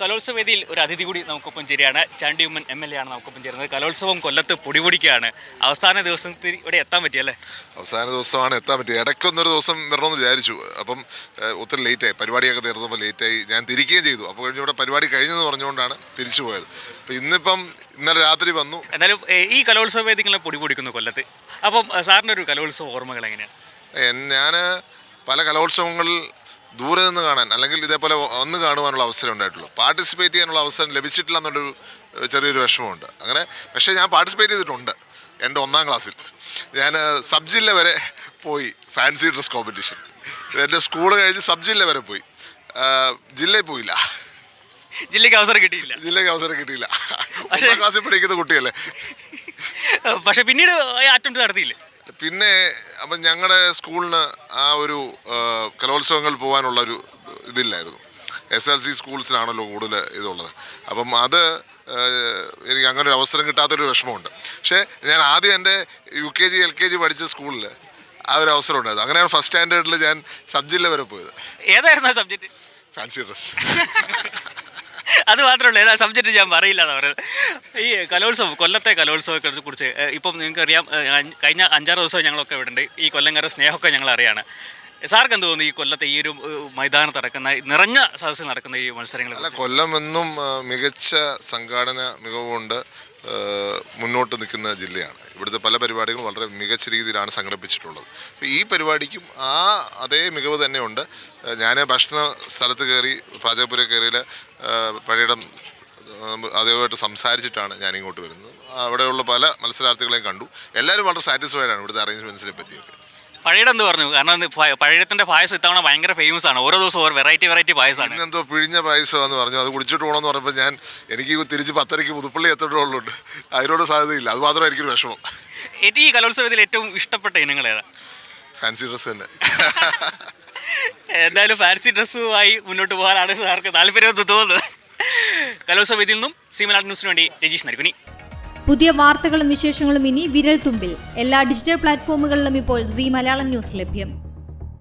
കലോത്സവ വേദിയിൽ ഒരു അതിഥി കൂടി നമുക്കൊപ്പം ചേരുകയാണ്. Chandy Oommen M L A ആണ് നമുക്കൊപ്പം ചേരുന്നത്. കലോത്സവം കൊല്ലത്ത് പൊടിപൊടിക്കുകയാണ്. അവസാന ദിവസത്തിൽ ഇവിടെ എത്താൻ പറ്റിയല്ലേ അവസാന ദിവസമാണ് എത്താൻ പറ്റിയത് ഇടയ്ക്കൊന്നൊരു ദിവസം വരണമെന്ന് വിചാരിച്ചു. അപ്പം ഒത്തിരി ലേറ്റായി പരിപാടിയൊക്കെ തീർന്നപ്പോൾ ലേറ്റായി ഞാൻ തിരിക്കുകയും ചെയ്തു. അപ്പോൾ കഴിഞ്ഞ ഇവിടെ പരിപാടി കഴിഞ്ഞെന്ന് പറഞ്ഞുകൊണ്ടാണ് തിരിച്ചു പോയത്. അപ്പം ഇന്നിപ്പം ഇന്നലെ രാത്രി വന്നു. എന്നാലും ഈ കലോത്സവ വേദികളെ പൊടി പൊടിക്കുന്നു കൊല്ലത്ത്. അപ്പം സാറിന്റെ ഒരു കലോത്സവ ഓർമ്മകൾ എങ്ങനെയാണ്? ഞാൻ പല കലോത്സവങ്ങളിൽ ദൂരെ നിന്ന് കാണാൻ അല്ലെങ്കിൽ ഇതേപോലെ ഒന്ന് കാണുവാനുള്ള അവസരം ഉണ്ടായിട്ടുള്ളൂ. പാർട്ടിസിപ്പേറ്റ് ചെയ്യാനുള്ള അവസരം ലഭിച്ചിട്ടില്ല എന്നൊരു ചെറിയൊരു വിഷമമുണ്ട്. അങ്ങനെ പക്ഷേ ഞാൻ പാർട്ടിസിപ്പേറ്റ് ചെയ്തിട്ടുണ്ട് എന്റെ ഒന്നാം ക്ലാസ്സിൽ. ഞാൻ സബ് ജില്ല വരെ പോയി ഫാൻസി ഡ്രസ് കോമ്പറ്റീഷൻ. എന്റെ സ്കൂൾ കഴിഞ്ഞ് സബ് ജില്ല വരെ പോയി. ജില്ലയിൽ പോയില്ല. ജില്ലയ്ക്ക് അവസരം കിട്ടിയില്ല. ജില്ലയ്ക്ക് അവസരം കിട്ടിയില്ല. ഒന്നാം ക്ലാസ്സിൽ പഠിക്കുന്ന കുട്ടിയല്ലേ. പക്ഷേ പിന്നീട് അറ്റംപ്റ്റ് നടത്തിയില്ലേ? പിന്നെ അപ്പം ഞങ്ങളുടെ സ്കൂളിന് ആ ഒരു കലോത്സവങ്ങൾ പോകാനുള്ള ഒരു ഇതില്ലായിരുന്നു. എസ് എൽ സി സ്കൂൾസിലാണല്ലോ കൂടുതൽ ഇതുള്ളത്. അപ്പം അത് എനിക്ക് അങ്ങനെ ഒരു അവസരം കിട്ടാത്തൊരു വിഷമമുണ്ട്. പക്ഷേ ഞാൻ ആദ്യം എന്റെ U K G L K G പഠിച്ച സ്കൂളിൽ ആ ഒരു അവസരം ഉണ്ടായിരുന്നു. അങ്ങനെയാണ് ഫസ്റ്റ് സ്റ്റാൻഡേർഡിൽ ഞാൻ സബ് ജില്ല വരെ പോയത്. ഏതായിരുന്നു സബ്ജക്റ്റ് ഫാൻസി ഡ്രസ് അത് മാത്രമല്ല ഏതാ സബ്ജക്റ്റ് ഞാൻ പറയില്ല എന്ന് പറയുന്നത് ഈ കലോത്സവം കൊല്ലത്തെ കലോത്സവത്തെ കുറിച്ച് ഇപ്പം നിങ്ങൾക്ക് അറിയാം കഴിഞ്ഞ അഞ്ചാറ് ദിവസം ഞങ്ങളൊക്കെ ഇവിടെ ഉണ്ട് ഈ കൊല്ലംകാരുടെ സ്നേഹമൊക്കെ ഞങ്ങൾ അറിയാണ് സാർക്ക് എന്ത് തോന്നുന്നു ഈ കൊല്ലത്തെ ഈ ഒരു മൈതാനം മൈതാനത്ത് നടക്കുന്ന നിറഞ്ഞ സദസ്സിൽ നടക്കുന്ന ഈ മത്സരങ്ങൾ അല്ല കൊല്ലം എന്നും മികച്ച സംഘാടന മികവുകൊണ്ട് മുന്നോട്ട് നിൽക്കുന്ന ജില്ലയാണ്. ഇവിടുത്തെ പല പരിപാടികളും വളരെ മികച്ച രീതിയിലാണ് സംഘടിപ്പിച്ചിട്ടുള്ളത്. ഈ പരിപാടിക്കും ആ അതേ മികവ് തന്നെയുണ്ട്. ഞാൻ ഭക്ഷണ സ്ഥലത്ത് കയറി പാചകപ്പുര കയറിയിൽ അതേമായിട്ട് സംസാരിച്ചിട്ടാണ് ഞാൻ ഇങ്ങോട്ട് വരുന്നത്. അവിടെയുള്ള പല മത്സരാർത്ഥികളെയും കണ്ടു. എല്ലാവരും വളരെ സാറ്റിസ്ഫൈഡ് ആണ് ഇവിടുത്തെ അറേഞ്ച്മെന്റ്സിനെ പറ്റിയൊക്കെ. പഴയുടെ എന്ത് പറഞ്ഞു? കാരണം പഴയത്തിന്റെ പായസം ഇത്തവണ ഭയങ്കര ഫേമസ് ആണ്. ഓരോ ദിവസവും ഓരോ വെറൈറ്റി വെറൈറ്റി പായസമാണ് പിന്നെന്തോ പിഴിഞ്ഞ പായസം എന്ന് പറഞ്ഞു. അത് കുടിച്ചിട്ട് പോകണമെന്ന് പറഞ്ഞപ്പോൾ ഞാൻ എനിക്ക് തിരിച്ച് പത്തരയ്ക്ക് പുതുപ്പള്ളി എത്തേണ്ടതുള്ളുണ്ട് അതിനോട് സാധ്യതയില്ല. അത് മാത്രമേ എനിക്കൊരു വിഷമം. ഏറ്റവും ഈ കലോത്സവത്തിൽ ഏറ്റവും ഇഷ്ടപ്പെട്ട ഇനങ്ങൾ ഏതാ? ഫാൻസി ഡ്രസ് തന്നെ. എന്തായാലും ഫാൻസി ഡ്രസ്സുമായി മുന്നോട്ട് പോകാനാണ് സാർക്ക് താല്പര്യം തോന്നുന്നത് കലോത്സവ വേദിയിൽ നിന്നും സീമനാട് ന്യൂസിന് വേണ്ടി രജീഷ് നൽകുനി പുതിയ വാർത്തകളും വിശേഷങ്ങളും ഇനി വിരൽ തുമ്പിൽ എല്ലാ ഡിജിറ്റൽ പ്ലാറ്റ്ഫോമുകളിലും ഇപ്പോൾ സി മലയാളം ന്യൂസ് ലഭ്യം.